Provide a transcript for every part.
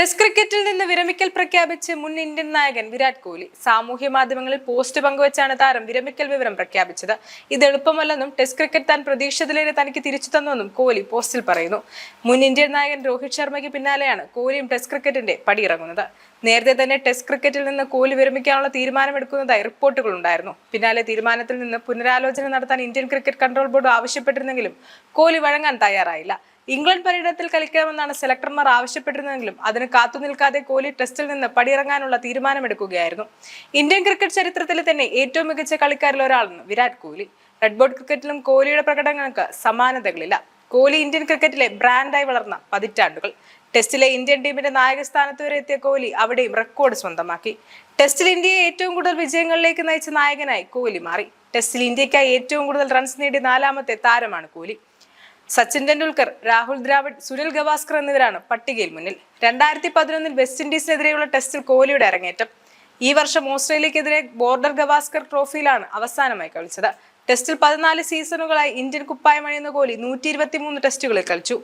Test ക്രിക്കറ്റിൽ നിന്ന് വിരമിക്കൽ പ്രഖ്യാപിച്ച് മുൻ ഇന്ത്യൻ നായകൻ വിരാട് കോഹ്ലി സാമൂഹ്യ മാധ്യമങ്ങളിൽ പോസ്റ്റ് പങ്കുവച്ചാണ് താരം വിരമിക്കൽ വിവരം പ്രഖ്യാപിച്ചത്. ഇത് എളുപ്പമല്ലെന്നും ടെസ്റ്റ് ക്രിക്കറ്റ് താൻ പ്രതീക്ഷിച്ചതിലേറെ തനിക്ക് തിരിച്ചു തന്നുവെന്നും കോഹ്ലി പോസ്റ്റിൽ പറയുന്നു. മുൻ ഇന്ത്യൻ നായകൻ രോഹിത് ശർമ്മയ്ക്ക് പിന്നാലെയാണ് കോഹ്ലിയും ടെസ്റ്റ് ക്രിക്കറ്റിന്റെ പടിയിറങ്ങുന്നത്. നേരത്തെ തന്നെ ടെസ്റ്റ് ക്രിക്കറ്റിൽ നിന്ന് കോഹ്ലി വിരമിക്കാനുള്ള തീരുമാനമെടുക്കുന്നതായി റിപ്പോർട്ടുകൾ ഉണ്ടായിരുന്നു. പിന്നാലെ തീരുമാനത്തിൽ നിന്ന് പുനരാലോചന നടത്താൻ ഇന്ത്യൻ ക്രിക്കറ്റ് കൺട്രോൾ ബോർഡ് ആവശ്യപ്പെട്ടിരുന്നെങ്കിലും കോഹ്ലി വഴങ്ങാൻ തയ്യാറായില്ല. ഇംഗ്ലണ്ട് പര്യടനത്തിൽ കളിക്കണമെന്നാണ് സെലക്ടർമാർ ആവശ്യപ്പെട്ടിരുന്നതെങ്കിലും അതിന് കാത്തുനിൽക്കാതെ കോഹ്ലി ടെസ്റ്റിൽ നിന്ന് പടിയിറങ്ങാനുള്ള തീരുമാനമെടുക്കുകയായിരുന്നു. ഇന്ത്യൻ ക്രിക്കറ്റ് ചരിത്രത്തിൽ തന്നെ ഏറ്റവും മികച്ച കളിക്കാരിൽ ഒരാളാണ് വിരാട് കോഹ്ലി. റെഡ് ക്രിക്കറ്റിലും കോഹ്ലിയുടെ പ്രകടനങ്ങൾക്ക് സമാനതകളില്ല കോഹ്ലി ഇന്ത്യൻ ക്രിക്കറ്റിലെ ബ്രാൻഡായി വളർന്ന പതിറ്റാണ്ടുകൾ. ടെസ്റ്റിലെ ഇന്ത്യൻ ടീമിന്റെ നായകസ്ഥാനത്ത് വരെ എത്തിയ കോഹ്ലി അവിടെയും റെക്കോർഡ് സ്വന്തമാക്കി. ടെസ്റ്റിൽ ഇന്ത്യയെ ഏറ്റവും കൂടുതൽ വിജയങ്ങളിലേക്ക് നയിച്ച നായകനായി കോഹ്ലി മാറി. ടെസ്റ്റിൽ ഇന്ത്യക്കായി ഏറ്റവും കൂടുതൽ റൺസ് നേടിയ നാലാമത്തെ താരമാണ് കോഹ്ലി. സച്ചിൻ ടെണ്ടുൽക്കർ രാഹുൽ ദ്രാവിഡ് സുനിൽ ഗവാസ്കർ എന്നിവരാണ് പട്ടികയിൽ മുന്നിൽ. രണ്ടായിരത്തി പതിനൊന്നിൽ വെസ്റ്റ് ഇൻഡീസിനെതിരെയുള്ള ടെസ്റ്റിൽ കോഹ്ലിയുടെ അരങ്ങേറ്റം. ഈ വർഷം ഓസ്ട്രേലിയക്കെതിരെ ബോർഡർ ഗവാസ്കർ ട്രോഫിയിലാണ് അവസാനമായി കളിച്ചത്. ടെസ്റ്റിൽ പതിനാല് സീസണുകളായി ഇന്ത്യൻ കുപ്പായം അണിയുന്ന കോഹ്ലി നൂറ്റി ഇരുപത്തി മൂന്ന് ടെസ്റ്റുകളിൽ കളിച്ചു.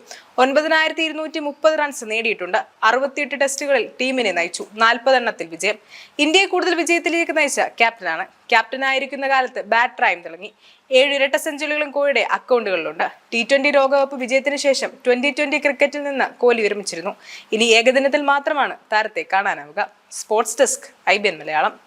ഒൻപതിനായിരത്തി ഇരുന്നൂറ്റി മുപ്പത് റൺസ് നേടിയിട്ടുണ്ട്. അറുപത്തിയെട്ട് ടെസ്റ്റുകളിൽ ടീമിനെ നയിച്ചു. നാൽപ്പതെണ്ണത്തിൽ വിജയം. ഇന്ത്യയെ കൂടുതൽ വിജയത്തിലേക്ക് നയിച്ച ക്യാപ്റ്റനാണ്. ക്യാപ്റ്റനായിരിക്കുന്ന കാലത്ത് ബാറ്ററായും തുടങ്ങി ഏഴ് ഇരട്ട സെഞ്ചുറികളും കോഹ്ലിയുടെ അക്കൗണ്ടുകളിലുണ്ട് ടി ട്വന്റി ലോകകപ്പ് വിജയത്തിന് ശേഷം ട്വന്റി ട്വന്റി ക്രിക്കറ്റിൽ നിന്ന് കോഹ്ലി വിരമിച്ചിരുന്നു ഇനി ഏകദിനത്തിൽ മാത്രമാണ് താരത്തെ കാണാനാവുക. Sports desk I Malayalam.